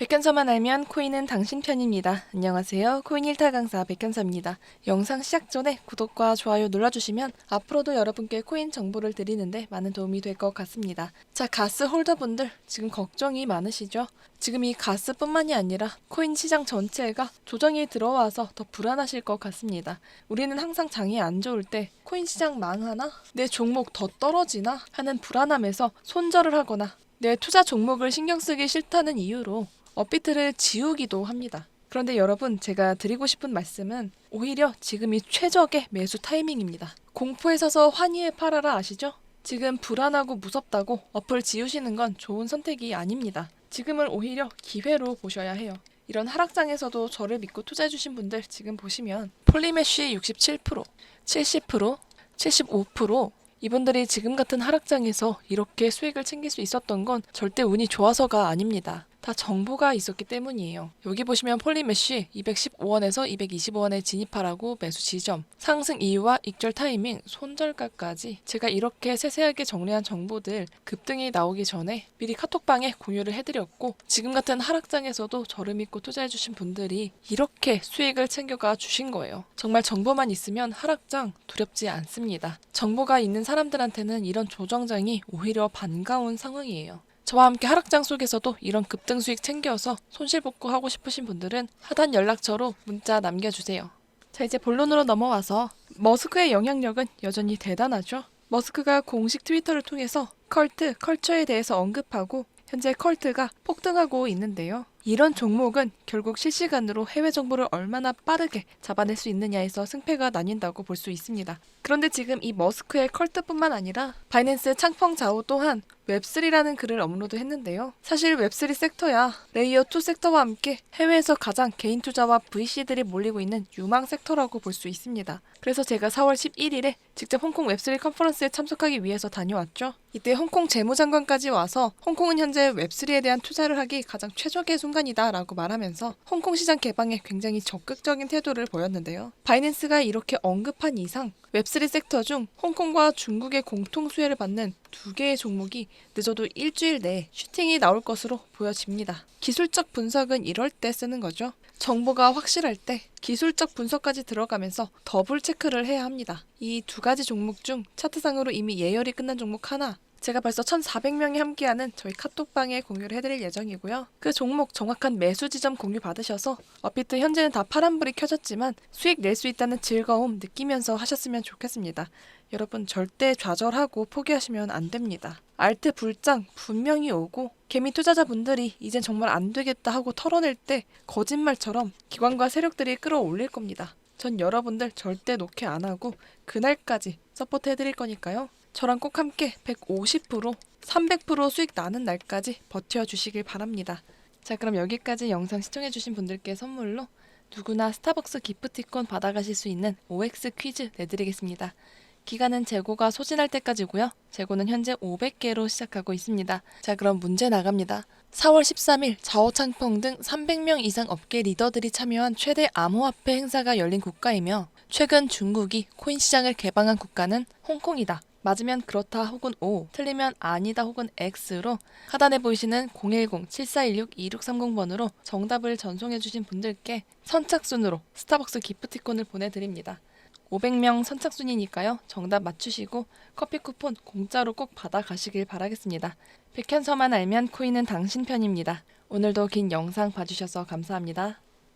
백현서만 알면 코인은 당신 편입니다. 안녕하세요. 코인 1타 강사 백현서입니다. 영상 시작 전에 구독과 좋아요 눌러주시면 앞으로도 여러분께 코인 정보를 드리는데 많은 도움이 될 것 같습니다. 자, 가스 홀더분들 지금 걱정이 많으시죠? 지금 이 가스뿐만이 아니라 코인 시장 전체가 조정이 들어와서 더 불안하실 것 같습니다. 우리는 항상 장이 안 좋을 때 코인 시장 망하나? 내 종목 더 떨어지나? 하는 불안함에서 손절을 하거나 내 투자 종목을 신경 쓰기 싫다는 이유로 업비트를 지우기도 합니다. 그런데 여러분, 제가 드리고 싶은 말씀은 오히려 지금이 최적의 매수 타이밍입니다. 공포에 서서 환희에 팔아라 아시죠? 지금 불안하고 무섭다고 어플 지우시는 건 좋은 선택이 아닙니다. 지금을 오히려 기회로 보셔야 해요. 이런 하락장에서도 저를 믿고 투자해주신 분들 지금 보시면 폴리메쉬 67%, 70%, 75% 이분들이 지금 같은 하락장에서 이렇게 수익을 챙길 수 있었던 건 절대 운이 좋아서가 아닙니다. 다 정보가 있었기 때문이에요. 여기 보시면 폴리메쉬 215원에서 225원에 진입하라고 매수 지점, 상승 이유와 익절 타이밍, 손절가까지 제가 이렇게 세세하게 정리한 정보들 급등이 나오기 전에 미리 카톡방에 공유를 해드렸고 지금 같은 하락장에서도 저를 믿고 투자해주신 분들이 이렇게 수익을 챙겨가 주신 거예요. 정말 정보만 있으면 하락장 두렵지 않습니다. 정보가 있는 사람들한테는 이런 조정장이 오히려 반가운 상황이에요. 저와 함께 하락장 속에서도 이런 급등 수익 챙겨서 손실 복구 하고 싶으신 분들은 하단 연락처로 문자 남겨주세요. 자 이제 본론으로 넘어와서 머스크의 영향력은 여전히 대단하죠. 머스크가 공식 트위터를 통해서 컬트, 컬처에 대해서 언급하고 현재 컬트가 폭등하고 있는데요. 이런 종목은 결국 실시간으로 해외 정보를 얼마나 빠르게 잡아낼 수 있느냐에서 승패가 나뉜다고 볼 수 있습니다. 그런데 지금 이 머스크의 컬트뿐만 아니라 바이낸스 창펑 자오 또한 웹3라는 글을 업로드했는데요. 사실 웹3 섹터야 레이어 2 섹터와 함께 해외에서 가장 개인 투자와 VC들이 몰리고 있는 유망 섹터라고 볼 수 있습니다. 그래서 제가 4월 11일에 직접 홍콩 웹3 컨퍼런스에 참석하기 위해서 다녀왔죠. 이때 홍콩 재무장관까지 와서 홍콩은 현재 웹3에 대한 투자를 하기 가장 최적의 순간이다라고 말하면서 홍콩 시장 개방에 굉장히 적극적인 태도를 보였는데요. 바이낸스가 이렇게 언급한 이상 웹3 섹터 중 홍콩과 중국의 공통 수혜를 받는 두 개의 종목이 늦어도 일주일 내에 슈팅이 나올 것으로 보여집니다. 기술적 분석은 이럴 때 쓰는 거죠. 정보가 확실할 때 기술적 분석까지 들어가면서 더블 체크를 해야 합니다. 이 두 가지 종목 중 차트상으로 이미 예열이 끝난 종목 하나, 제가 벌써 1,400명이 함께하는 저희 카톡방에 공유를 해드릴 예정이고요. 그 종목 정확한 매수 지점 공유 받으셔서 업비트 현재는 다 파란불이 켜졌지만 수익 낼 수 있다는 즐거움 느끼면서 하셨으면 좋겠습니다. 여러분 절대 좌절하고 포기하시면 안 됩니다. 알트 불장 분명히 오고 개미 투자자분들이 이젠 정말 안 되겠다 하고 털어낼 때 거짓말처럼 기관과 세력들이 끌어올릴 겁니다. 전 여러분들 절대 놓게 안 하고 그날까지 서포트 해드릴 거니까요. 저랑 꼭 함께 150%, 300% 수익 나는 날까지 버텨주시길 바랍니다. 자, 그럼 여기까지 영상 시청해주신 분들께 선물로 누구나 스타벅스 기프티콘 받아가실 수 있는 OX 퀴즈 내드리겠습니다. 기간은 재고가 소진할 때까지고요. 재고는 현재 500개로 시작하고 있습니다. 자, 그럼 문제 나갑니다. 4월 13일 자오창펑 등 300명 이상 업계 리더들이 참여한 최대 암호화폐 행사가 열린 국가이며 최근 중국이 코인 시장을 개방한 국가는 홍콩이다. 맞으면 그렇다 혹은 O, 틀리면 아니다 혹은 X로 하단에 보이시는 010-7416-2630번으로 정답을 전송해주신 분들께 선착순으로 스타벅스 기프티콘을 보내드립니다. 500명 선착순이니까요. 정답 맞추시고 커피 쿠폰 공짜로 꼭 받아가시길 바라겠습니다. 백현서만 알면 코인은 당신 편입니다. 오늘도 긴 영상 봐주셔서 감사합니다.